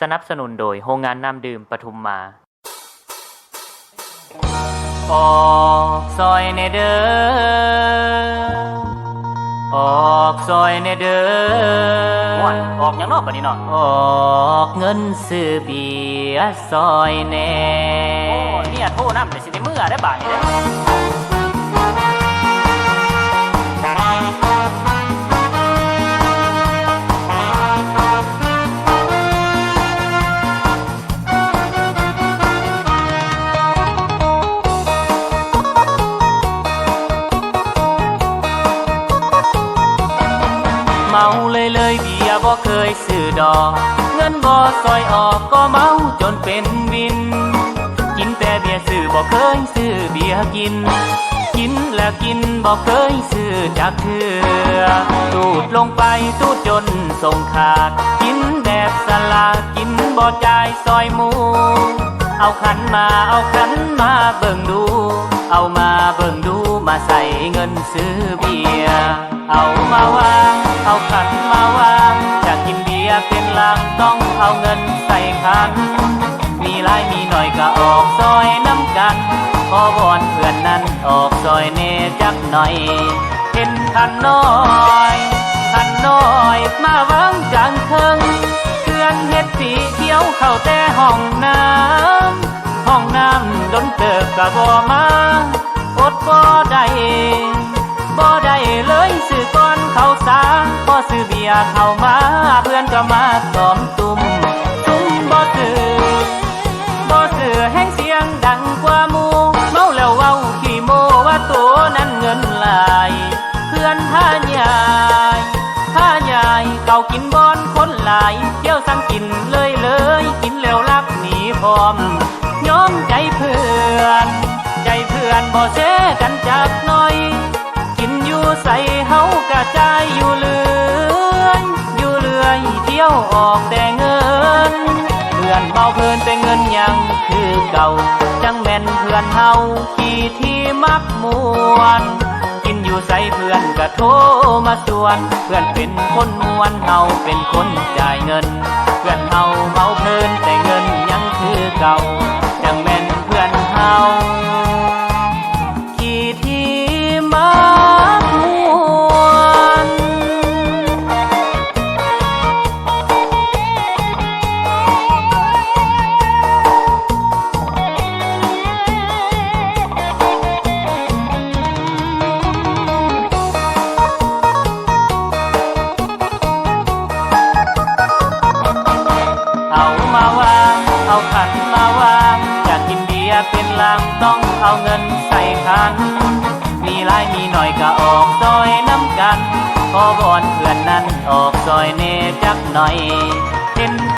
สนับสนุนโดยโรงงานน้ำดื่มปทุมมาออกซอยเนเดอออกซอยเนเดอม่วนออกอย่างนอกปะนี่เนาะออกเงินซื้อเบียร์ซอยแหน่ โอ้เนี่ยโทษน้ำแต่สิได้มือได้บ่ายเด้อ มาเลยเลยเบียบ่เคยซื้อดอก เงินบ่ซอยออกก็เมาจนเป็นวิน กินแต่เบียซื้อบ่เคยซื้อเบียกิน กินแล้วกินบ่เคยซื้อจากเถือตูดลงไปตูดจนส่งขาด กินแบบสลากกินบ่จ่ายซอยหมูเอาขันมาเอาขันมาเบิ่งดู เอามาเบิ่งดูมาใส่เงินซื้อเบียร์เอามาว่า เอาเงินใส่ขัน มีหลายมีหน่อยก็ออกซอยน้ำกัน ขอวอนเพื่อนนั้นออกซอยเนจักหน่อย เห็นขันน้อยขันน้อยมาวางกลางเคิงเพื่อนเฮ็ดสีเขียวเข้าแต่ห้องน้ำห้องน้ำดนเติบกะบ่มาอดบ่ได้บ่ได้เลยซื้อก่อน เขาสาพอซื้อเบียร์เข้ามาเพื่อนก็มาตอมตุ่มซุ่มบ่ซื้อบ่เสือแห้งเสียงดังกว่ามูเมาแล้วเว้าขี้โมว่าตัวนั้นเงินหลาย เพื่อนพายายพายายเก่ากินบอนคนหลายเที่ยวสั่งกินเลยเลยกินแล้วรักหนีพร้อมยอมใจเพื่อน ใจเพื่อนบ่เสกันจากหน้อย ใส่เฮากระจายอยู่เลื่อยอยู่เลื่อยเที่ยวออกแต่เงิน เพื่อนเมาเพลินแต่เงินยังคือเก่า จังแม่นเพื่อนเฮาขี่ที่มักมวนกินอยู่ใส่เพื่อนก็โทมาสวน เพื่อนเป็นคนมวนเฮาเป็นคนจ่ายเงิน เพื่อนเฮาเมาเพลินแต่เงิน เป็นลางต้องเอาเงินใส่ขัน มีหลายมีหน่อยก็ออกซอยน้ำกัน ขอบอนเพื่อนนั้นออกซอยเนจักหน่อยเห็น